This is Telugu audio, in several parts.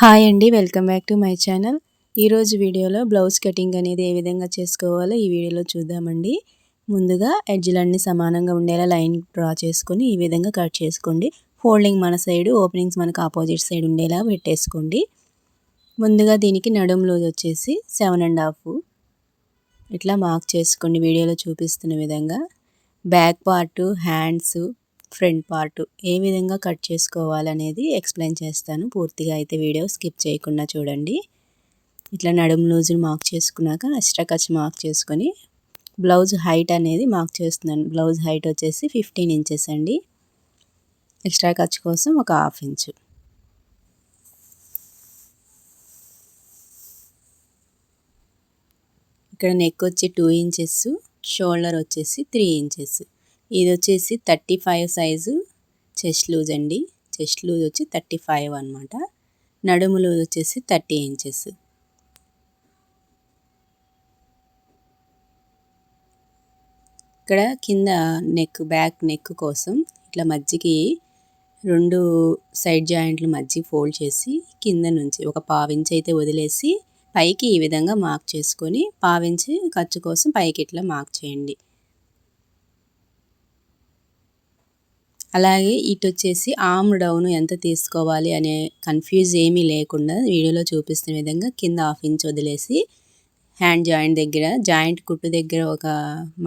హాయ్ అండి welcome back to my channel. ఈరోజు వీడియోలో బ్లౌజ్ కటింగ్ అనేది ఏ విధంగా చేసుకోవాలో ఈ వీడియోలో చూద్దామండి. ముందుగా ఎడ్జ్లన్నీ సమానంగా ఉండేలా లైన్ డ్రా చేసుకొని ఈ విధంగా కట్ చేసుకోండి. ఫోల్డింగ్ మన సైడ్ ఓపెనింగ్స్ మనకు ఆపోజిట్ సైడ్ ఉండేలా పెట్టేసుకోండి. ముందుగా దీనికి నడుము లూజ్ వచ్చేసి సెవెన్ అండ్ హాఫ్. ఇట్లా మార్క్ చేసుకోండి వీడియోలో చూపిస్తున్న విధంగా. Back part hands front part ఏ విధంగా కట్ చేసుకోవాలనేది ఎక్స్ప్లెయిన్ చేస్తాను. పూర్తిగా అయితే వీడియో స్కిప్ చేయకుండా చూడండి. ఇట్లా నడుము లూజుని మార్క్ చేసుకున్నాక ఎక్స్ట్రా ఖర్చు మార్క్ చేసుకొని బ్లౌజ్ హైట్ అనేది మార్క్ చేస్తున్నాను. బ్లౌజ్ హైట్ వచ్చేసి ఫిఫ్టీన్ ఇంచెస్ అండి. ఎక్స్ట్రా ఖర్చు కోసం ఒక హాఫ్ ఇంచు. ఇక్కడ నెక్ వచ్చి టూ ఇంచెస్ షోల్డర్ వచ్చేసి త్రీ ఇంచెస్. ఇది వచ్చేసి thirty five size chest loose అండి. చెస్ట్ లూజ్ వచ్చి థర్టీ ఫైవ్ అనమాట నడుము లూజ్ వచ్చేసి థర్టీ ఇంచెస్. ఇక్కడ కింద నెక్ బ్యాక్ నెక్ కోసం ఇట్లా మధ్యకి రెండు సైడ్ జాయింట్లు మధ్య ఫోల్డ్ చేసి కింద నుంచి ఒక పావించి అయితే వదిలేసి పైకి ఈ విధంగా మార్క్ చేసుకొని పావించి ఖర్చు కోసం పైకి ఇట్లా మార్క్ చేయండి. అలాగే ఇటు వచ్చేసి ఆమ్ డౌన్ ఎంత తీసుకోవాలి అనే కన్ఫ్యూజ్ ఏమీ లేకుండా వీడియోలో చూపిస్తున్న విధంగా కింద హాఫ్ ఇంచ్ వదిలేసి హ్యాండ్ జాయింట్ దగ్గర జాయింట్ కుట్టు దగ్గర ఒక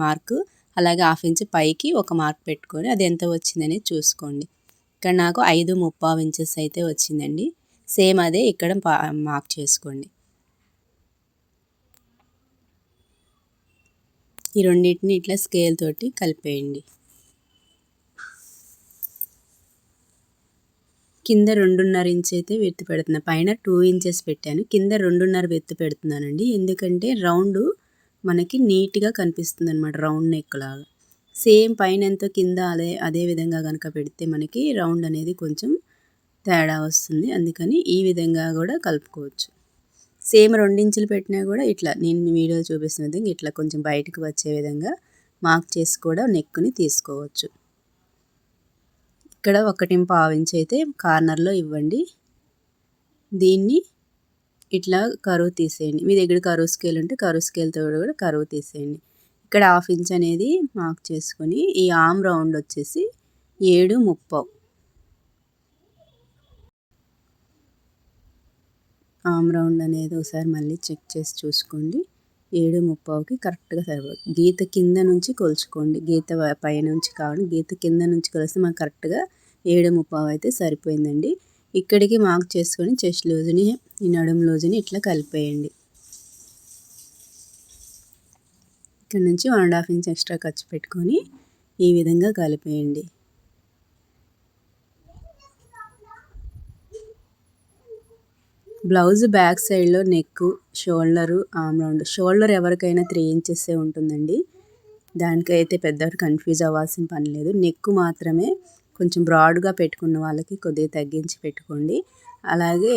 మార్క్ అలాగే హాఫ్ ఇంచ్ పైకి ఒక మార్క్ పెట్టుకొని అది ఎంత వచ్చిందని చూసుకోండి. ఇక్కడ నాకు ఐదు ముప్పావు ఇంచెస్ అయితే వచ్చిందండి. సేమ్ అదే ఇక్కడ మార్క్ చేసుకోండి. ఈ రెండింటిని ఇట్లా స్కేల్ తోటి కలిపేయండి. కింద రెండున్నర ఇంచ్ అయితే వెత్తు పెడుతున్నాను పైన టూ ఇంచెస్ పెట్టాను. కింద రెండున్నర వెత్తు పెడుతున్నానండి. ఎందుకంటే రౌండ్ మనకి నీట్గా కనిపిస్తుంది అనమాట రౌండ్ నెక్ లాగా. సేమ్ పైన ఎంతో కింద అదే అదే విధంగా కనుక పెడితే మనకి రౌండ్ అనేది కొంచెం తేడా వస్తుంది. అందుకని ఈ విధంగా కూడా కలుపుకోవచ్చు. సేమ్ రెండించులు పెట్టినా కూడా ఇట్లా నేను వీడియో చూపిస్తున్న విధంగా ఇట్లా కొంచెం బయటకు వచ్చే విధంగా మార్క్ చేసి కూడా నెక్ని తీసుకోవచ్చు. ఇక్కడ ఒకటి పావించి అయితే కార్నర్లో ఇవ్వండి. దీన్ని ఇట్లా కరువు తీసేయండి. మీ దగ్గర కరువు స్కేల్ ఉంటే కరువు స్కేల్తో కూడా కరువు తీసేయండి. ఇక్కడ హాఫ్ ఇంచ్ అనేది మార్క్ చేసుకొని ఈ ఆమ్ రౌండ్ వచ్చేసి ఏడు ముప్పై. ఆమ్ రౌండ్ అనేది ఒకసారి మళ్ళీ చెక్ చేసి చూసుకోండి. ఏడు ముప్పావుకి కరెక్ట్గా సరిపోతుంది గీత కింద నుంచి కొలుచుకోండి. గీత పై నుంచి కావాలి. గీత కింద నుంచి కొలిస్తే మాకు కరెక్ట్గా ఏడు ముప్పావు అయితే సరిపోయిందండి. ఇక్కడికి మార్క్ చేసుకొని చెస్ట్ లూజుని ఈ నడుము లూజుని ఇట్లా కలిపేయండి. ఇక్కడ నుంచి one and half inch extra ఖర్చు పెట్టుకొని ఈ విధంగా కలిపేయండి. బ్లౌజ్ బ్యాక్ సైడ్లో neck shoulder arm round. Shoulder ఎవరికైనా త్రీ ఇంచెస్సే ఉంటుందండి. దానికైతే పెద్ద కన్ఫ్యూజ్ అవ్వాల్సిన పని లేదు. నెక్ మాత్రమే కొంచెం బ్రాడ్గా పెట్టుకున్న వాళ్ళకి కొద్దిగా తగ్గించి పెట్టుకోండి. అలాగే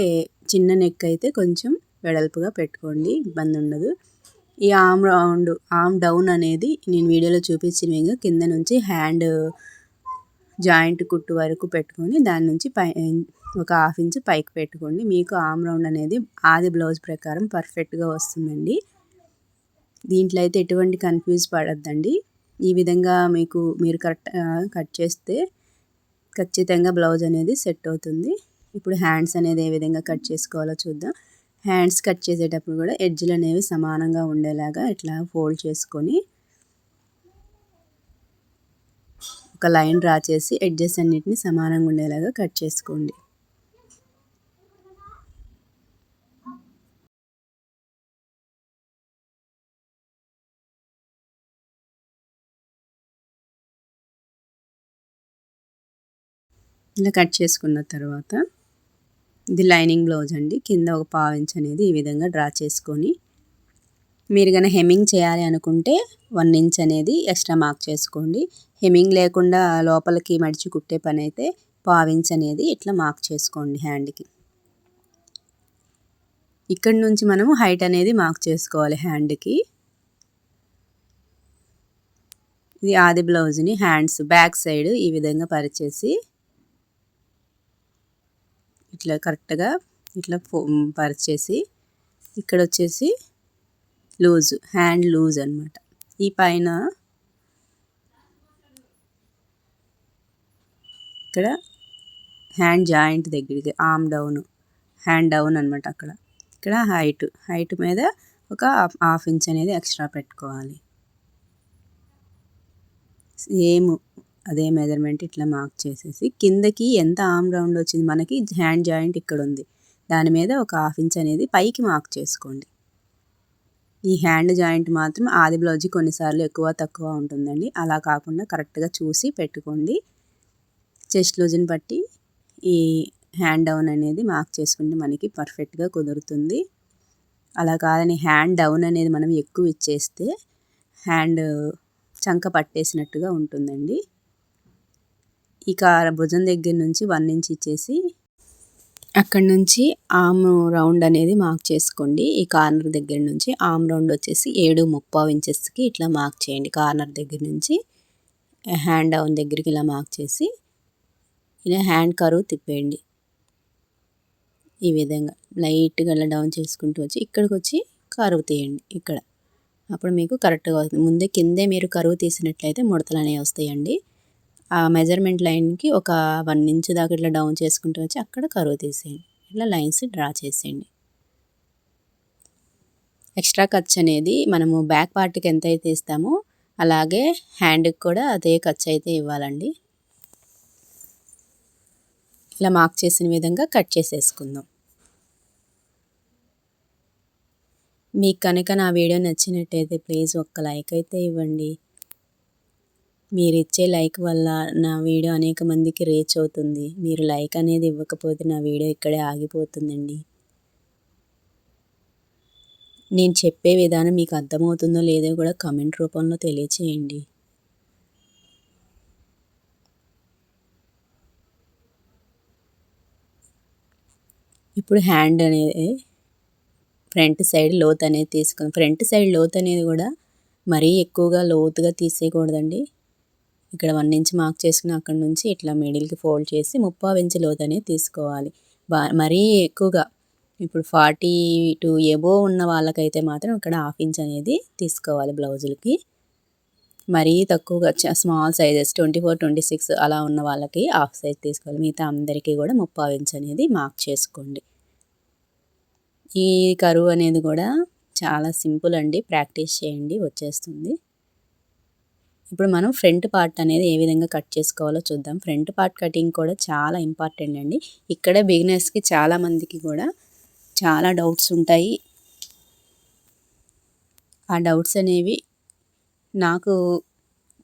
చిన్న నెక్ అయితే కొంచెం వెడల్పుగా పెట్టుకోండి. ఇబ్బంది ఉండదు. ఈ ఆమ్ రౌండ్ ఆమ్ డౌన్ అనేది నేను వీడియోలో చూపించిన విధంగా కింద నుంచి హ్యాండ్ జాయింట్ కుట్టు వరకు పెట్టుకొని దాని నుంచి పై ఒక హాఫ్ ఇంచ్ పైకి పెట్టుకోండి. మీకు ఆమ్ రౌండ్ అనేది ఆది బ్లౌజ్ ప్రకారం పర్ఫెక్ట్గా వస్తుందండి. దీంట్లో అయితే ఎటువంటి కన్ఫ్యూజ్ పడద్దండి. ఈ విధంగా మీకు మీరు కరెక్ట్ కట్ చేస్తే ఖచ్చితంగా బ్లౌజ్ అనేది సెట్ అవుతుంది. ఇప్పుడు హ్యాండ్స్ అనేది ఏ విధంగా కట్ చేసుకోవాలో చూద్దాం. హ్యాండ్స్ కట్ చేసేటప్పుడు కూడా ఎడ్జ్లు అనేవి సమానంగా ఉండేలాగా ఇట్లా ఫోల్డ్ చేసుకొని ఒక లైన్ డ్రా చేసి ఎడ్జెస్ అన్నిటిని సమానంగా ఉండేలాగా కట్ చేసుకోండి. ఇలా కట్ చేసుకున్న తర్వాత ఇది లైనింగ్ బ్లౌజ్ అండి. కింద ఒక పావించ్ అనేది ఈ విధంగా డ్రా చేసుకొని మీరు కానీ హెమ్మింగ్ చేయాలి అనుకుంటే వన్ ఇంచ్ అనేది ఎక్స్ట్రా మార్క్ చేసుకోండి. హెమ్మింగ్ లేకుండా లోపలికి మడిచి కుట్టే పని అయితే పావించ్ అనేది ఇట్లా మార్క్ చేసుకోండి హ్యాండ్కి ఇక్కడ నుంచి మనము హైట్ అనేది మార్క్ చేసుకోవాలి హ్యాండ్కి ఇది ఆది బ్లౌజ్ని హ్యాండ్స్ బ్యాక్ సైడ్ ఈ విధంగా పరిచేసి ఇట్లా కరెక్ట్గా ఇట్లా పరిచేసి ఇక్కడ వచ్చేసి లూజ్ హ్యాండ్ లూజ్ అనమాట ఈ పైన ఇక్కడ హ్యాండ్ జాయింట్ దగ్గరికి ఆమ్ డౌన్ హ్యాండ్ డౌన్ అనమాట అక్కడ. ఇక్కడ హైట్ హైట్ మీద ఒక హాఫ్ ఇంచ్ అనేది ఎక్స్ట్రా పెట్టుకోవాలి. సేమ్ అదే మెజర్మెంట్ ఇట్లా మార్క్ చేసేసి కిందకి ఎంత ఆమ్ రౌండ్ వచ్చింది మనకి హ్యాండ్ జాయింట్ ఇక్కడ ఉంది. దాని మీద ఒక హాఫ్ ఇంచ్ అనేది పైకి మార్క్ చేసుకోండి. ఈ హ్యాండ్ జాయింట్ మాత్రం ఆది బ్లౌజ్కి కొన్నిసార్లు ఎక్కువ తక్కువ ఉంటుందండి. అలా కాకుండా కరెక్ట్గా చూసి పెట్టుకోండి. చెస్ట్ లూజ్ని బట్టి ఈ హ్యాండ్ డౌన్ అనేది మార్క్ చేసుకుంటే మనకి పర్ఫెక్ట్గా కుదురుతుంది. అలా కాదని హ్యాండ్ డౌన్ అనేది మనం ఎక్కువ ఇచ్చేస్తే హ్యాండ్ చంక పట్టేసినట్టుగా ఉంటుందండి. ఇక భుజం దగ్గర నుంచి వన్ ఇంచ్ ఇచ్చేసి అక్కడి నుంచి ఆమ్ రౌండ్ అనేది మార్క్ చేసుకోండి. ఈ కార్నర్ దగ్గర నుంచి ఆమ్ రౌండ్ వచ్చేసి ఏడు ముప్పావు ఇంచెస్కి ఇట్లా మార్క్ చేయండి. కార్నర్ దగ్గర నుంచి హ్యాండ్ డౌన్ దగ్గరికి ఇలా మార్క్ చేసి ఇలా హ్యాండ్ కరువు తిప్పేయండి. ఈ విధంగా లైట్గా ఇలా డౌన్ చేసుకుంటూ వచ్చి ఇక్కడికి వచ్చి కరువు తీయండి. ఇక్కడ. అప్పుడు మీకు కరెక్ట్గా వస్తుంది. ముందే కిందే మీరు కరువు తీసినట్లయితే ముడతలు అనేవి వస్తాయండి. ఆ మెజర్మెంట్ లైన్కి ఒక వన్ ఇంచ్ దాకా ఇట్లా డౌన్ చేసుకుంటూ వచ్చి అక్కడ కరువు తీసేయండి. ఇట్లా లైన్స్ డ్రా చేసేయండి. ఎక్స్ట్రా ఖర్చు అనేది మనము బ్యాక్ పార్ట్కి ఎంత అయితే ఇస్తామో అలాగే హ్యాండ్కి కూడా అదే ఖర్చు అయితే ఇవ్వాలండి. ఇలా మార్క్ చేసిన విధంగా కట్ చేసేసుకుందాం. మీకు కనుక నా వీడియో నచ్చినట్టయితే ప్లీజ్ ఒక్క లైక్ అయితే ఇవ్వండి. మీరు ఇచ్చే లైక్ వల్ల నా వీడియో అనేక మందికి రీచ్ అవుతుంది. మీరు లైక్ అనేది ఇవ్వకపోతే నా వీడియో ఇక్కడే ఆగిపోతుందండి. నేను చెప్పే విధానం మీకు అర్థమవుతుందో లేదో కూడా కమెంట్ రూపంలో తెలియచేయండి. ఇప్పుడు హ్యాండ్ అనేది ఫ్రంట్ సైడ్ లోత్ అనేది తీసుకుని ఫ్రంట్ సైడ్ లోత్ అనేది కూడా మరీ ఎక్కువగా లోతుగా తీసేయకూడదండి. ఇక్కడ వన్ ఇంచ్ మార్క్ చేసుకుని అక్కడ నుంచి ఇట్లా మిడిల్కి ఫోల్డ్ చేసి ముప్పావు ఇంచ్ లోతనే తీసుకోవాలి. బా మరీ ఎక్కువగా. ఇప్పుడు ఫార్టీ టు ఎబో ఉన్న వాళ్ళకైతే మాత్రం ఇక్కడ హాఫ్ ఇంచ్ అనేది తీసుకోవాలి బ్లౌజులకి. మరీ తక్కువగా small sizes twenty four twenty six అలా ఉన్న వాళ్ళకి హాఫ్ సైజ్ తీసుకోవాలి. మిగతా అందరికీ కూడా ముప్పావు ఇంచ్ అనేది మార్క్ చేసుకోండి. ఈ కరువు అనేది కూడా చాలా సింపుల్ అండి. ప్రాక్టీస్ చేయండి. వచ్చేస్తుంది. ఇప్పుడు మనం ఫ్రంట్ పార్ట్ అనేది ఏ విధంగా కట్ చేసుకోవాలో చూద్దాం. ఫ్రంట్ పార్ట్ కటింగ్ కూడా చాలా ఇంపార్టెంట్ అండి. ఇక్కడ బిగినర్స్కి చాలామందికి కూడా చాలా డౌట్స్ ఉంటాయి. ఆ డౌట్స్ అనేవి నాకు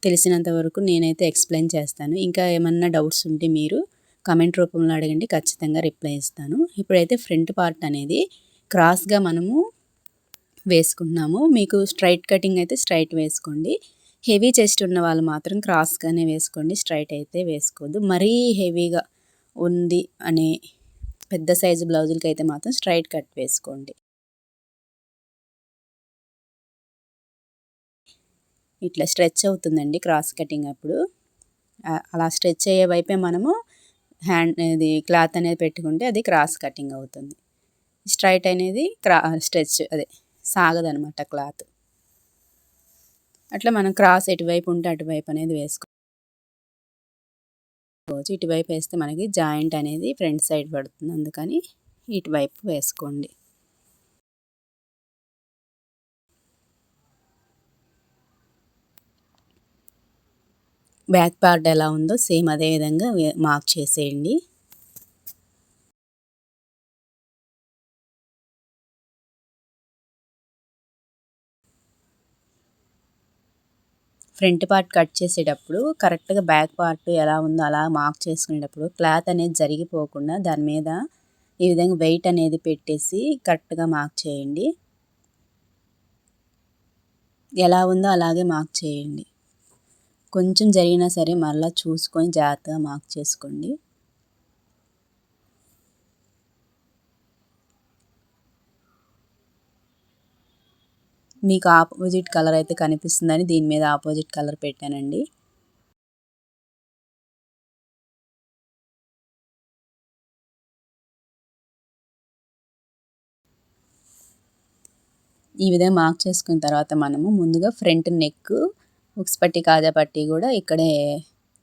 తెలిసినంత వరకు నేనైతే ఎక్స్ప్లెయిన్ చేస్తాను. ఇంకా ఏమన్నా డౌట్స్ ఉంటే మీరు కమెంట్ రూపంలో అడగండి ఖచ్చితంగా రిప్లై ఇస్తాను. ఇప్పుడైతే ఫ్రంట్ పార్ట్ అనేది క్రాస్గా మనము వేసుకుంటున్నాము. మీకు స్ట్రైట్ కటింగ్ అయితే స్ట్రైట్ వేసుకోండి. హెవీ చెస్ట్ ఉన్న వాళ్ళు మాత్రం క్రాస్గానే వేసుకోండి స్ట్రైట్ అయితే వేసుకోవద్దు. మరీ హెవీగా ఉంది అనే పెద్ద సైజు బ్లౌజులకి అయితే మాత్రం స్ట్రైట్ కట్ వేసుకోండి. ఇట్లా స్ట్రెచ్ అవుతుందండి క్రాస్ కటింగ్ అప్పుడు. అలా స్ట్రెచ్ అయ్యే వైపే మనము హ్యాండ్ ఇది క్లాత్ అనేది పెట్టుకుంటే అది క్రాస్ కటింగ్ అవుతుంది. స్ట్రైట్ అనేది క్రా స్ట్రెచ్ అదే సాగదనమాట క్లాత్. అట్లా మనం క్రాస్ ఎటువైపు ఉంటే అటువైపు అనేది వేసుకోవచ్చు. ఇటువైపు వేస్తే మనకి జాయింట్ అనేది ఫ్రంట్ సైడ్ పడుతుంది. అందుకని ఇటువైపు వేసుకోండి. బ్యాక్ పార్ట్ ఎలా ఉందో సేమ్ అదే విధంగా మార్క్ చేసేయండి. ఫ్రంట్ పార్ట్ కట్ చేసేటప్పుడు కరెక్ట్గా బ్యాక్ పార్ట్ ఎలా ఉందో అలా మార్క్ చేసుకునేటప్పుడు క్లాత్ అనేది జరిగిపోకుండా దాని మీద ఈ విధంగా వెయిట్ అనేది పెట్టేసి కరెక్ట్గా మార్క్ చేయండి. ఎలా ఉందో అలాగే మార్క్ చేయండి. కొంచెం జరిగినా సరే మరలా చూసుకొని జాగ్రత్తగా మార్క్ చేసుకోండి. మీకు ఆపోజిట్ కలర్ అయితే కనిపిస్తుందని దీని మీద ఆపోజిట్ కలర్ పెట్టానండి. ఈ విధంగా మార్క్ చేసుకున్న తర్వాత మనము ముందుగా ఫ్రంట్ నెక్ ఉక్స్ పట్టి కాజా పట్టి కూడా ఇక్కడే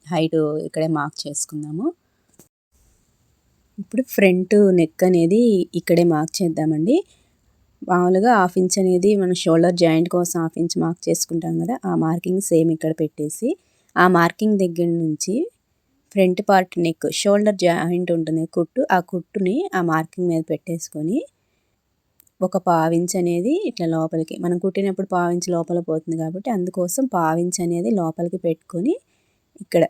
హైట్ ఇక్కడే మార్క్ చేసుకుందాము. ఇప్పుడు ఫ్రంట్ నెక్ అనేది ఇక్కడే మార్క్ చేద్దామండి. మామూలుగా హాఫ్ ఇంచ్ అనేది మన షోల్డర్ జాయింట్ కోసం హాఫ్ ఇంచ్ మార్క్ చేసుకుంటాం కదా ఆ మార్కింగ్ సేమ్ ఇక్కడ పెట్టేసి ఆ మార్కింగ్ దగ్గర నుంచి front part neck shoulder joint ఉంటుంది కుట్టు ఆ కుట్టుని ఆ మార్కింగ్ మీద పెట్టేసుకొని ఒక పావించ్ అనేది ఇట్లా లోపలికి మనం కుట్టినప్పుడు పావించ్ లోపల పోతుంది కాబట్టి అందుకోసం పావించ్ అనేది లోపలికి పెట్టుకొని ఇక్కడ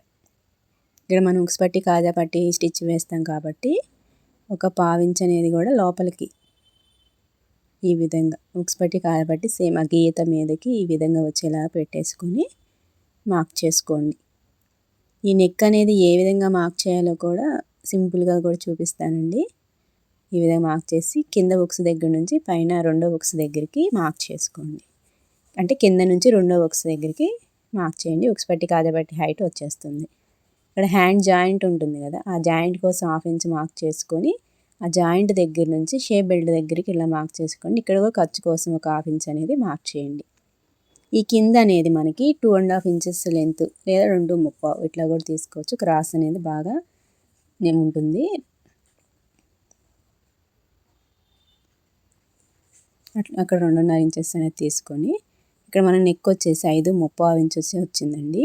ఇక్కడ మనం ఉక్స్ పట్టి కాజా పట్టి స్టిచ్ వేస్తాం కాబట్టి ఒక పావించ్ అనేది కూడా లోపలికి ఈ విధంగా ఉక్స్ పట్టి సేమ్ ఆ గీత మీదకి ఈ విధంగా వచ్చేలా పెట్టేసుకొని మార్క్ చేసుకోండి. ఈ నెక్ అనేది ఏ విధంగా మార్క్ చేయాలో కూడా సింపుల్గా కూడా చూపిస్తానండి. ఈ విధంగా మార్క్ చేసి కింద బుక్స్ దగ్గర నుంచి పైన రెండో బుక్స్ దగ్గరికి మార్క్ చేసుకోండి. అంటే కింద నుంచి రెండో బుక్స్ దగ్గరికి మార్క్ చేయండి. ఉక్స్ పట్టి కాదబట్టి హైట్ వచ్చేస్తుంది. ఇక్కడ హ్యాండ్ జాయింట్ ఉంటుంది కదా ఆ జాయింట్ కోసం హాఫ్ ఇంచ్ మార్క్ చేసుకొని ఆ జాయింట్ దగ్గర నుంచి షేప్ బెల్ట్ దగ్గరికి ఇలా మార్క్ చేసుకోండి. ఇక్కడ కూడా ఖర్చు కోసం ఒక హాఫ్ ఇంచ్ అనేది మార్క్ చేయండి. ఈ కింద అనేది మనకి two and half inches length లేదా రెండు ముప్పావు ఇట్లా కూడా తీసుకోవచ్చు. క్రాస్ అనేది బాగా ఉంటుంది. అట్లా అక్కడ రెండున్నర ఇంచెస్ అనేది తీసుకొని ఇక్కడ మన నెక్ వచ్చేసి ఐదు ముప్పావు ఇంచెస్ వచ్చిందండి.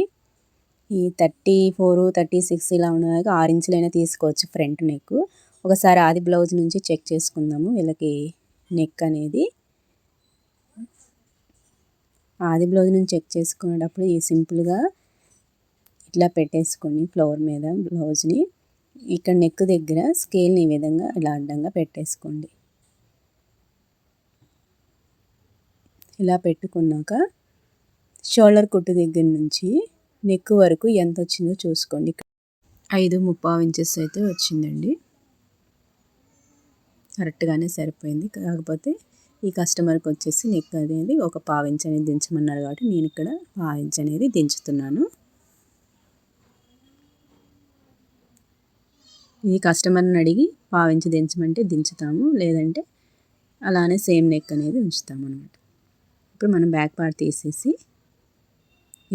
ఈ థర్టీ ఫోర్ థర్టీ సిక్స్ ఇలా ఉన్న ఆరు ఇంచులైనా తీసుకోవచ్చు ఫ్రంట్ నెక్ ఒకసారి ఆది బ్లౌజ్ నుంచి చెక్ చేసుకుందాము. వీళ్ళకి నెక్ అనేది. ఆది బ్లౌజ్ నుంచి చెక్ చేసుకునేటప్పుడు ఈ సింపుల్గా ఇట్లా పెట్టేసుకొని ఫ్లోర్ మీద బ్లౌజ్ని ఇక్కడ నెక్ దగ్గర స్కేల్ని ఈ విధంగా ఇలా అడ్డంగా పెట్టేసుకోండి. ఇలా పెట్టుకున్నాక షోల్డర్ కుట్టు దగ్గర నుంచి నెక్ వరకు ఎంత వచ్చిందో చూసుకోండి. ఐదు ముప్పావు ఇంచెస్ అయితే వచ్చిందండి. కరెక్ట్గానే సరిపోయింది. కాకపోతే ఈ కస్టమర్కి వచ్చేసి నెక్ అనేది ఒక పావించ్ అనేది దించమన్నారు కాబట్టి నేను ఇక్కడ పావించ్ అనేది దించుతున్నాను. ఈ కస్టమర్ని అడిగి పావించి దించమంటే దించుతాము. లేదంటే అలానే సేమ్ నెక్ అనేది ఉంచుతాము అనమాట ఇప్పుడు మనం బ్యాక్ పార్ట్ తీసేసి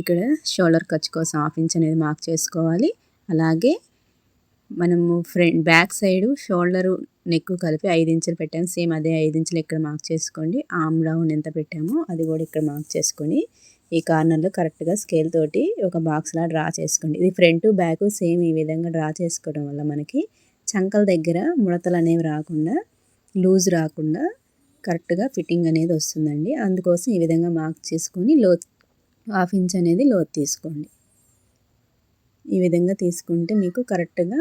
ఇక్కడ షోల్డర్ ఖర్చు కోసం హాఫ్ ఇంచ్ అనేది మార్క్ చేసుకోవాలి. అలాగే మనము front back side shoulder neck కలిపి ఐదు ఇంచులు పెట్టాము సేమ్ అదే ఐదు ఇంచులు ఇక్కడ మార్క్ చేసుకోండి. ఆమ్ రౌండ్ ఎంత పెట్టామో అది కూడా ఇక్కడ మార్క్ చేసుకొని ఈ కార్నర్లో కరెక్ట్గా స్కేల్ తోటి ఒక బాక్స్లా డ్రా చేసుకోండి. ఇది ఫ్రంట్ బ్యాక్ సేమ్ ఈ విధంగా డ్రా చేసుకోవడం వల్ల మనకి చంకల దగ్గర ముడతలు అనేవి రాకుండా లూజ్ రాకుండా కరెక్ట్గా ఫిట్టింగ్ అనేది వస్తుందండి. అందుకోసం ఈ విధంగా మార్క్ చేసుకొని లో హాఫ్ ఇంచ్ అనేది లోతు తీసుకోండి. ఈ విధంగా తీసుకుంటే మీకు కరెక్ట్గా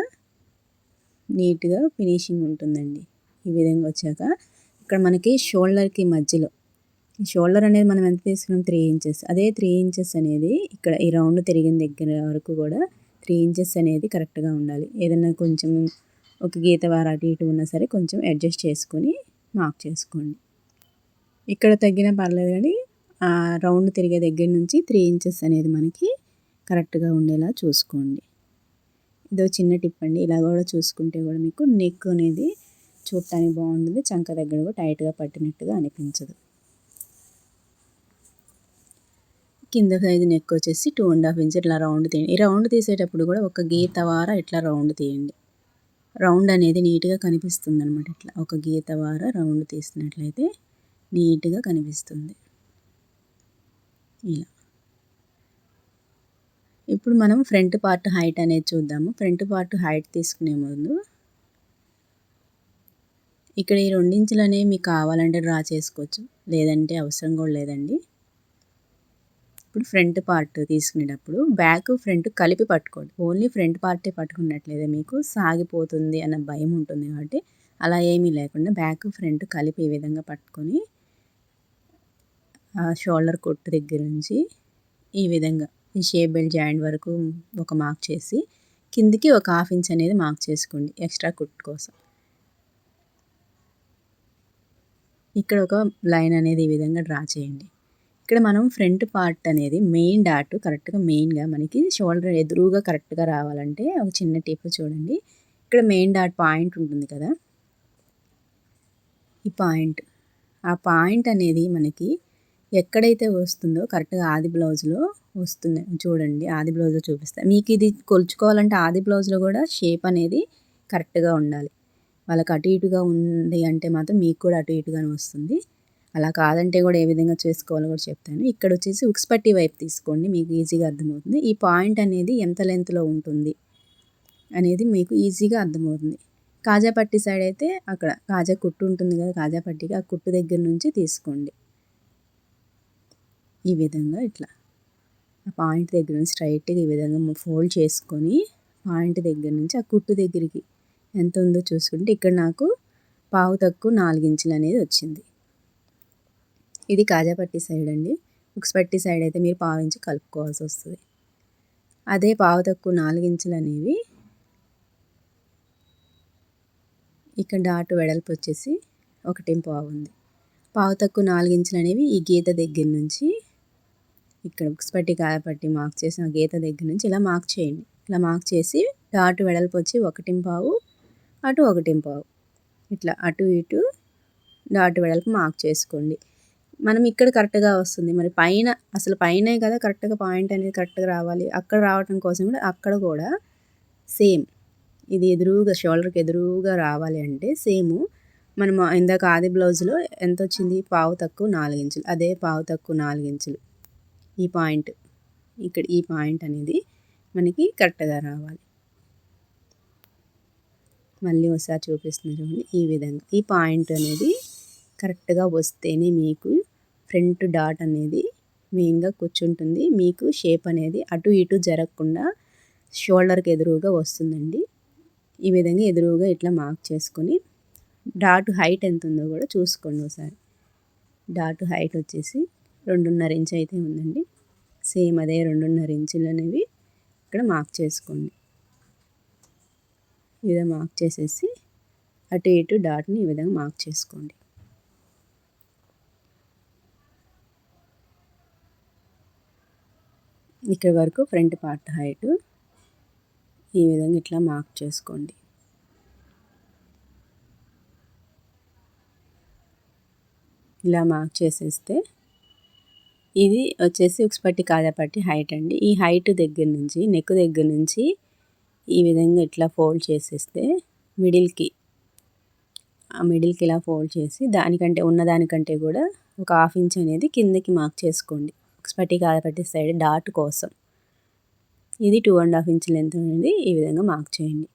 నీట్గా ఫినిషింగ్ ఉంటుందండి. ఈ విధంగా వచ్చాక ఇక్కడ మనకి షోల్డర్కి మధ్యలో షోల్డర్ అనేది మనం ఎంత తీసుకున్నాం? Three inches. అదే త్రీ ఇంచెస్ అనేది ఇక్కడ ఈ రౌండ్ తిరిగిన దగ్గర వరకు కూడా త్రీ ఇంచెస్ అనేది కరెక్ట్గా ఉండాలి. ఏదైనా కొంచెం ఒక గీత వారు అటు ఇటు ఉన్నా సరే కొంచెం అడ్జస్ట్ చేసుకొని మార్క్ చేసుకోండి. ఇక్కడ తగ్గిన పర్లేదు కానీ రౌండ్ తిరిగే దగ్గర నుంచి త్రీ ఇంచెస్ అనేది మనకి కరెక్ట్గా ఉండేలా చూసుకోండి. ఇదో చిన్న టిప్ అండి. ఇలా కూడా చూసుకుంటే కూడా మీకు నెక్ అనేది చూడటానికి బాగుంటుంది. చంక దగ్గర కూడా టైట్గా పట్టినట్టుగా అనిపించదు. కింద సైజు నెక్ వచ్చేసి టూ అండ్ హాఫ్ ఇంచ్ ఇట్లా రౌండ్ తీయండి. ఈ రౌండ్ తీసేటప్పుడు కూడా ఒక గీత వార ఇట్లా రౌండ్ తీయండి. రౌండ్ అనేది నీట్గా కనిపిస్తుంది అనమాట ఇట్లా. ఒక గీత వార రౌండ్ తీసినట్లయితే నీట్గా కనిపిస్తుంది. ఇలా. ఇప్పుడు మనం ఫ్రంట్ పార్ట్ హైట్ అనేది చూద్దాము. ఫ్రంట్ పార్ట్ హైట్ తీసుకునే ముందు ఇక్కడ ఈ రెండించులు అనేవి మీకు కావాలంటే డ్రా చేసుకోవచ్చు. లేదంటే అవసరం కూడా లేదండి. ఇప్పుడు ఫ్రంట్ పార్ట్ తీసుకునేటప్పుడు బ్యాక్ ఫ్రంట్ కలిపి పట్టుకోండి. ఓన్లీ ఫ్రంట్ పార్టే పట్టుకున్నట్లయితే మీకు సాగిపోతుంది అన్న భయం ఉంటుంది కాబట్టి అలా ఏమీ లేకుండా బ్యాక్ ఫ్రంట్ కలిపి ఈ విధంగా పట్టుకొని షోల్డర్ కొట్టు దగ్గర నుంచి ఈ విధంగా ఈ షేప్ బెల్ట్ జాయింట్ వరకు ఒక మార్క్ చేసి కిందికి ఒక హాఫ్ ఇంచ్ అనేది మార్క్ చేసుకోండి ఎక్స్ట్రా కుట్ కోసం. ఇక్కడ ఒక లైన్ అనేది ఈ విధంగా డ్రా చేయండి. ఇక్కడ మనం ఫ్రంట్ పార్ట్ అనేది మెయిన్ డాట్ కరెక్ట్గా మెయిన్గా మనకి షోల్డర్ ఎదురుగా కరెక్ట్గా రావాలంటే ఒక చిన్న టిప్ చూడండి. ఇక్కడ మెయిన్ డాట్ పాయింట్ ఉంటుంది కదా. ఈ పాయింట్. ఆ పాయింట్ అనేది మనకి ఎక్కడైతే వస్తుందో కరెక్ట్గా ఆది బ్లౌజ్లో వస్తుంది. చూడండి ఆది బ్లౌజ్లో చూపిస్తాను మీకు ఇది కొలుచుకోవాలంటే ఆది బ్లౌజ్లో కూడా షేప్ అనేది కరెక్ట్గా ఉండాలి. వాళ్ళకి అటు ఇటుగా ఉంది అంటే మాత్రం మీకు కూడా అటు ఇటుగానే వస్తుంది. అలా కాదంటే కూడా ఏ విధంగా చేసుకోవాలో కూడా చెప్తాను. ఇక్కడ వచ్చేసి ఉక్స్ పట్టి వైపు తీసుకోండి మీకు ఈజీగా అర్థమవుతుంది. ఈ పాయింట్ అనేది ఎంత లెంత్లో ఉంటుంది అనేది మీకు ఈజీగా అర్థమవుతుంది. కాజా పట్టి సైడ్ అయితే అక్కడ కాజా కుట్టు ఉంటుంది కదా కాజా పట్టికి ఆ కుట్టు దగ్గర నుంచి తీసుకోండి. ఈ విధంగా ఇట్లా. పాయింట్ దగ్గర నుంచి స్ట్రైట్గా ఈ విధంగా ఫోల్డ్ చేసుకొని పాయింట్ దగ్గర నుంచి ఆ కుట్టు దగ్గరికి ఎంత ఉందో చూసుకుంటే ఇక్కడ నాకు పావు తక్కువ నాలుగించులు అనేది వచ్చింది. ఇది కాజాపట్టి సైడ్ అండి. పట్టి సైడ్ అయితే మీరు పావు ఇంచు కలుపుకోవాల్సి వస్తుంది. అదే పావు తక్కువ నాలుగించులు అనేవి ఇక్కడ డాటు వెడల్పు వచ్చేసి ఒకటి పావు ఉంది. పావు తక్కువ నాలుగించులు అనేవి ఈ గీత దగ్గర నుంచి ఇక్కడ బుక్స్ పట్టి కాయపట్టి మార్క్ చేసిన గీత దగ్గర నుంచి ఇలా మార్క్ చేయండి. ఇలా మార్క్ చేసి డాటు వెడల్పు వచ్చి ఒకటింపావు అటు ఒకటింపావు ఇట్లా అటు ఇటు డాటు వెడల్పు మార్క్ చేసుకోండి. మనం ఇక్కడ కరెక్ట్గా వస్తుంది. మరి పైన అసలు పైనే కదా కరెక్ట్గా పాయింట్ అనేది కరెక్ట్గా రావాలి. అక్కడ రావటం కోసం కూడా అక్కడ కూడా సేమ్ ఇది ఎదురుగా షోల్డర్కి ఎదురుగా రావాలి అంటే సేము మనం ఇందాక ఆది బ్లౌజ్లో ఎంత వచ్చింది? పావు తక్కువ నాలుగు ఇంచులు. అదే పావు తక్కువ నాలుగు ఇంచులు. ఈ పాయింట్ ఇక్కడ ఈ పాయింట్ అనేది మనకి కరెక్ట్గా రావాలి. మళ్ళీ ఒకసారి చూపిస్తున్నారు చూడండి ఈ విధంగా ఈ పాయింట్ అనేది కరెక్ట్గా వస్తేనే మీకు ఫ్రంట్ డాట్ అనేది మెయిన్గా కూర్చుంటుంది. మీకు షేప్ అనేది అటు ఇటు జరగకుండా షోల్డర్కి ఎదురుగా వస్తుందండి. ఈ విధంగా ఎదురుగా ఇట్లా మార్క్ చేసుకొని డాట్ హైట్ ఎంత ఉందో కూడా చూసుకోండి ఒకసారి. డాట్ హైట్ వచ్చేసి రెండున్నర ఇంచ్ అయితే ఉందండి. సేమ్ అదే రెండున్నర ఇంచులు అనేవి ఇక్కడ మార్క్ చేసుకోండి. ఈ విధంగా మార్క్ చేసేసి అటు ఇటు డాట్ని ఈ విధంగా మార్క్ చేసుకోండి. ఇక్కడ వరకు ఫ్రంట్ పార్ట్ హైట్ ఈ విధంగా ఇట్లా మార్క్ చేసుకోండి. ఇలా మార్క్ చేసేస్తే ఇది వచ్చేసి ఉక్స్పట్టి కాజాపట్టి హైట్ అండి. ఈ హైట్ దగ్గర నుంచి నెక్ దగ్గర నుంచి ఈ విధంగా ఇట్లా ఫోల్డ్ చేసేస్తే మిడిల్కి ఆ మిడిల్కి ఇలా ఫోల్డ్ చేసి దానికంటే ఉన్నదానికంటే కూడా ఒక హాఫ్ ఇంచ్ అనేది కిందకి మార్క్ చేసుకోండి. ఉక్స్పట్టి కాజాపట్టి సైడ్ డాట్ కోసం. ఇది two and half inch length అనేది ఈ విధంగా మార్క్ చేయండి.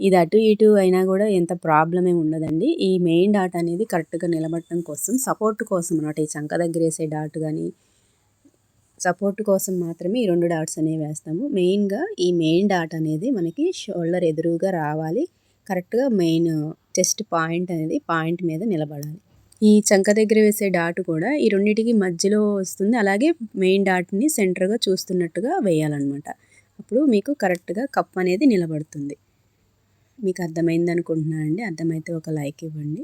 ఇది అటు ఇటు అయినా కూడా ఎంత ప్రాబ్లం ఏమి ఉండదండి. ఈ మెయిన్ డాట్ అనేది కరెక్ట్గా నిలబడటం కోసం సపోర్ట్ కోసం అనమాట ఈ చంక దగ్గర వేసే డాట్ కానీ సపోర్ట్ కోసం మాత్రమే ఈ రెండు డాట్స్ అనేవి వేస్తాము. మెయిన్గా ఈ మెయిన్ డాట్ అనేది మనకి షోల్డర్ ఎదురుగా రావాలి. కరెక్ట్గా మెయిన్ చెస్ట్ పాయింట్ అనేది పాయింట్ మీద నిలబడాలి. ఈ చంక దగ్గర వేసే డాట్ కూడా ఈ రెండింటికి మధ్యలో వస్తుంది. అలాగే మెయిన్ డాట్ని సెంటర్గా చూస్తున్నట్టుగా వేయాలన్నమాట. అప్పుడు మీకు కరెక్ట్గా కప్ అనేది నిలబడుతుంది. మీకు అర్థమైంది అనుకుంటున్నానండి. అర్థమైతే ఒక లైక్ ఇవ్వండి.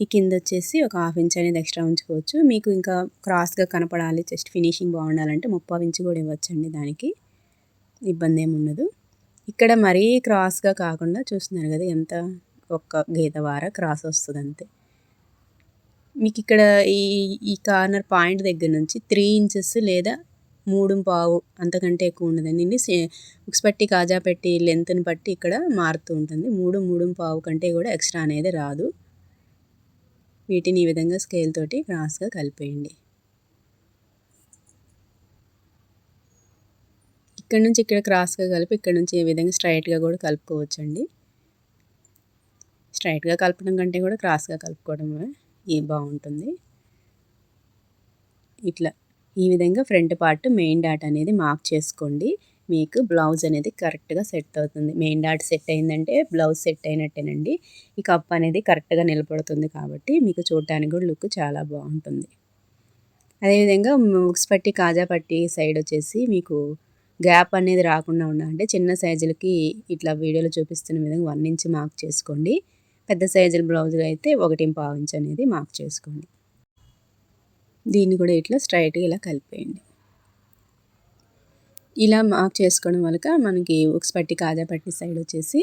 ఈ కింద వచ్చేసి ఒక హాఫ్ ఇంచ్ అనేది ఎక్స్ట్రా ఉంచుకోవచ్చు. మీకు ఇంకా క్రాస్గా కనపడాలి జస్ట్ ఫినిషింగ్ బాగుండాలంటే ముప్పై ఇంచ్ కూడా ఇవ్వచ్చండి దానికి. ఇబ్బంది ఏమి ఉండదు. ఇక్కడ మరీ క్రాస్గా కాకుండా చూస్తున్నారు కదా ఎంత ఒక్క గీత వార క్రాస్ వస్తుంది అంతే. మీకు ఇక్కడ ఈ ఈ కార్నర్ పాయింట్ దగ్గర నుంచి త్రీ ఇంచెస్ లేదా మూడు పావు అంతకంటే ఎక్కువ ఉండదండి. ఉక్స్ పట్టి కాజా పెట్టి లెంత్ని బట్టి ఇక్కడ మారుతూ ఉంటుంది. మూడు మూడు పావు కంటే కూడా ఎక్స్ట్రా అనేది రాదు. వీటిని ఈ విధంగా స్కేల్ తోటి క్రాస్గా కలిపేయండి. ఇక్కడ నుంచి ఇక్కడ క్రాస్గా కలిపి ఇక్కడ నుంచి ఈ విధంగా స్ట్రైట్గా కూడా కలుపుకోవచ్చండి. స్ట్రైట్గా కలపడం కంటే కూడా క్రాస్గా కలుపుకోవడమే ఏ బాగుంటుంది. ఇట్లా ఈ విధంగా ఫ్రంట్ పార్ట్ మెయిన్ డాట్ అనేది మార్క్ చేసుకోండి. మీకు బ్లౌజ్ అనేది కరెక్ట్గా సెట్ అవుతుంది. మెయిన్ డాట్ సెట్ అయిందంటే బ్లౌజ్ సెట్ అయినట్టేనండి. ఈ కప్ అనేది కరెక్ట్గా నిలబడుతుంది కాబట్టి మీకు చూడటానికి కూడా లుక్ చాలా బాగుంటుంది. అదేవిధంగా ముక్స్ పట్టి కాజా పట్టి సైడ్ వచ్చేసి మీకు గ్యాప్ అనేది రాకుండా ఉండాలంటే చిన్న సైజులకి ఇట్లా వీడియోలో చూపిస్తున్న విధంగా వన్ ఇంచ్ మార్క్ చేసుకోండి. పెద్ద సైజుల బ్లౌజులు అయితే ఒకటి పావు ఇంచ్ అనేది మార్క్ చేసుకోండి. దీన్ని కూడా ఇట్లా స్ట్రైట్గా ఇలా కలిపేయండి. ఇలా మార్క్ చేసుకోవడం వల్ల మనకి ఉక్స్ పట్టి కాజా పట్టి సైడ్ వచ్చేసి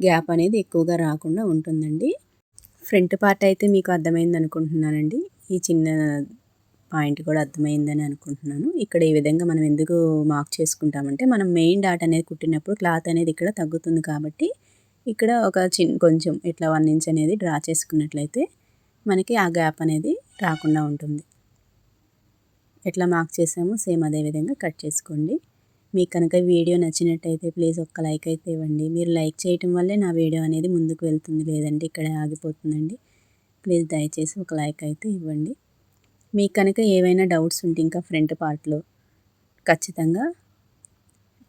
గ్యాప్ అనేది ఎక్కువగా రాకుండా ఉంటుందండి. ఫ్రంట్ పార్ట్ అయితే మీకు అర్థమైంది అనుకుంటున్నానండి. ఈ చిన్న పాయింట్ కూడా అర్థమైందని అనుకుంటున్నాను. ఇక్కడ ఈ విధంగా మనం ఎందుకు మార్క్ చేసుకుంటామంటే మనం మెయిన్ డాట్ అనేది కుట్టినప్పుడు క్లాత్ అనేది ఇక్కడ తగ్గుతుంది కాబట్టి ఇక్కడ ఒక చిన్న కొంచెం ఇట్లా వన్ ఇంచ్ అనేది డ్రా చేసుకున్నట్లయితే మనకి ఆ గ్యాప్ అనేది రాకుండా ఉంటుంది. ఎట్లా మార్క్ చేసామో సేమ్ అదే విధంగా కట్ చేసుకోండి. మీకు కనుక వీడియో నచ్చినట్టయితే ప్లీజ్ ఒక్క లైక్ అయితే ఇవ్వండి. మీరు లైక్ చేయటం వల్లే నా వీడియో అనేది ముందుకు వెళ్తుంది లేదంటే ఇక్కడ ఆగిపోతుందండి. ప్లీజ్ దయచేసి ఒక లైక్ అయితే ఇవ్వండి. మీకు కనుక ఏవైనా డౌట్స్ ఉంటే ఇంకా ఫ్రంట్ పార్ట్లో ఖచ్చితంగా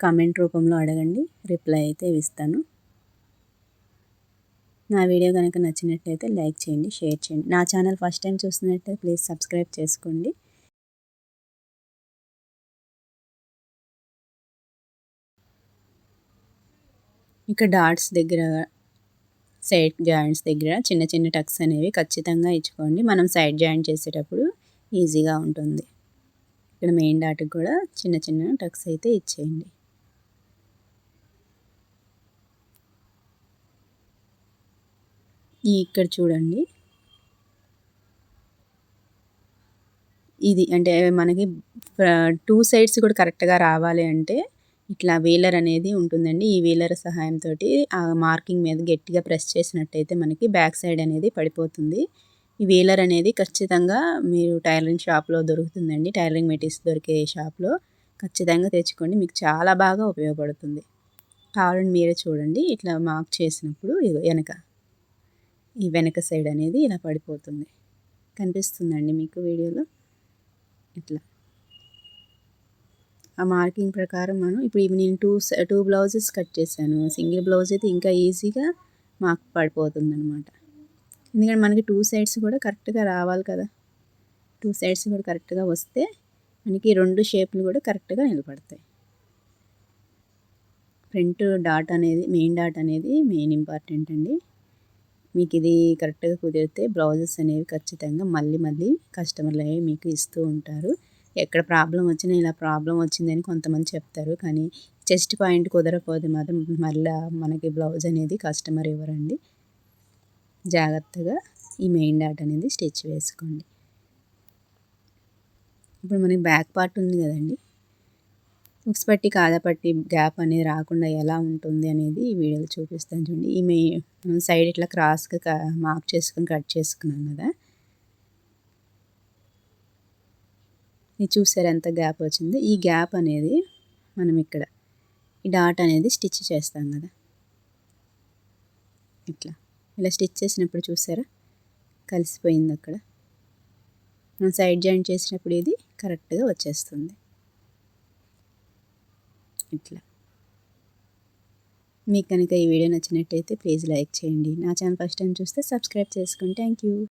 కామెంట్ రూపంలో అడగండి. రిప్లై అయితే ఇస్తాను. నా వీడియో కనుక నచ్చినట్లయితే లైక్ చేయండి షేర్ చేయండి. నా ఛానల్ ఫస్ట్ టైం చూస్తున్నట్లయితే ప్లీజ్ సబ్స్క్రైబ్ చేసుకోండి. ఇక డాట్స్ దగ్గర సైడ్ జాయింట్స్ దగ్గర చిన్న చిన్న టక్స్ అనేవి ఖచ్చితంగా ఇచ్చుకోండి. మనం సైడ్ జాయింట్ చేసేటప్పుడు ఈజీగా ఉంటుంది. ఇక్కడ మెయిన్ డాట్కి కూడా చిన్న చిన్న టక్స్ అయితే ఇచ్చేయండి. ఇక్కడ చూడండి. ఇది అంటే మనకి టూ సైడ్స్ కూడా కరెక్ట్గా రావాలి అంటే ఇట్లా వీలర్ అనేది ఉంటుందండి. ఈ వీలర్ సహాయంతో ఆ మార్కింగ్ మీద గట్టిగా ప్రెస్ చేసినట్టయితే మనకి బ్యాక్ సైడ్ అనేది పడిపోతుంది. ఈ వీలర్ అనేది ఖచ్చితంగా మీరు టైలరింగ్ షాప్లో దొరుకుతుందండి. టైలరింగ్ మెటీరియల్స్ దొరికే షాప్లో ఖచ్చితంగా తెచ్చుకోండి. మీకు చాలా బాగా ఉపయోగపడుతుంది. కావాలని మీరే చూడండి. ఇట్లా మార్క్ చేసినప్పుడు వెనక ఈ వెనక సైడ్ అనేది ఇలా పడిపోతుంది. కనిపిస్తుందండి మీకు వీడియోలో? ఇట్లా. ఆ మార్కింగ్ ప్రకారం మనం ఇప్పుడు ఇవి నేను టూ టూ బ్లౌజెస్ కట్ చేశాను. సింగిల్ బ్లౌజ్ అయితే ఇంకా ఈజీగా మాకు పడిపోతుంది అనమాట ఎందుకంటే మనకి టూ సైడ్స్ కూడా కరెక్ట్గా రావాలి కదా. టూ సైడ్స్ కూడా కరెక్ట్గా వస్తే మనకి రెండు షేప్లు కూడా కరెక్ట్గా నిలబడతాయి. ఫ్రంట్ డాట్ అనేది మెయిన్ డాట్ అనేది మెయిన్ ఇంపార్టెంట్ అండి. మీకు ఇది కరెక్ట్గా కుదిరితే బ్లౌజెస్ అనేవి ఖచ్చితంగా మళ్ళీ మళ్ళీ కస్టమర్లు అనేవి మీకు ఇస్తూ ఉంటారు. ఎక్కడ ప్రాబ్లం వచ్చినా ఇలా ప్రాబ్లం వచ్చిందని కొంతమంది చెప్తారు. కానీ చెస్ట్ పాయింట్ కుదరకపోతే మాత్రం మళ్ళీ మనకి బ్లౌజ్ అనేది కస్టమర్ ఇవ్వరండి. జాగ్రత్తగా ఈ మెయిన్ డాట్ అనేది స్టిచ్ వేసుకోండి. ఇప్పుడు మనకి బ్యాక్ పార్ట్ ఉంది కదండి. ఉక్స్ పట్టి కాదపట్టి గ్యాప్ అనేది రాకుండా ఎలా ఉంటుంది అనేది ఈ వీడియోలో చూపిస్తాను చూడండి. ఈ మెయిన్ సైడ్ ఇట్లా క్రాస్గా మార్క్ చేసుకుని కట్ చేసుకున్నాం కదా. ఇది చూసారు ఎంత గ్యాప్ వచ్చిందో? ఈ గ్యాప్ అనేది మనం ఇక్కడ ఈ డాట్ అనేది స్టిచ్ చేస్తాం కదా. ఇట్లా. ఇలా స్టిచ్ చేసినప్పుడు చూసారా? కలిసిపోయింది అక్కడ. మనం సైడ్ జాయింట్ చేసినప్పుడు ఇది కరెక్ట్గా వచ్చేస్తుంది. ఇట్లా. మీకు కనుక ఈ వీడియో నచ్చినట్టయితే ప్లీజ్ లైక్ చేయండి. నా ఛానల్ ఫస్ట్ టైం చూస్తే సబ్స్క్రైబ్ చేసుకోండి థ్యాంక్ యూ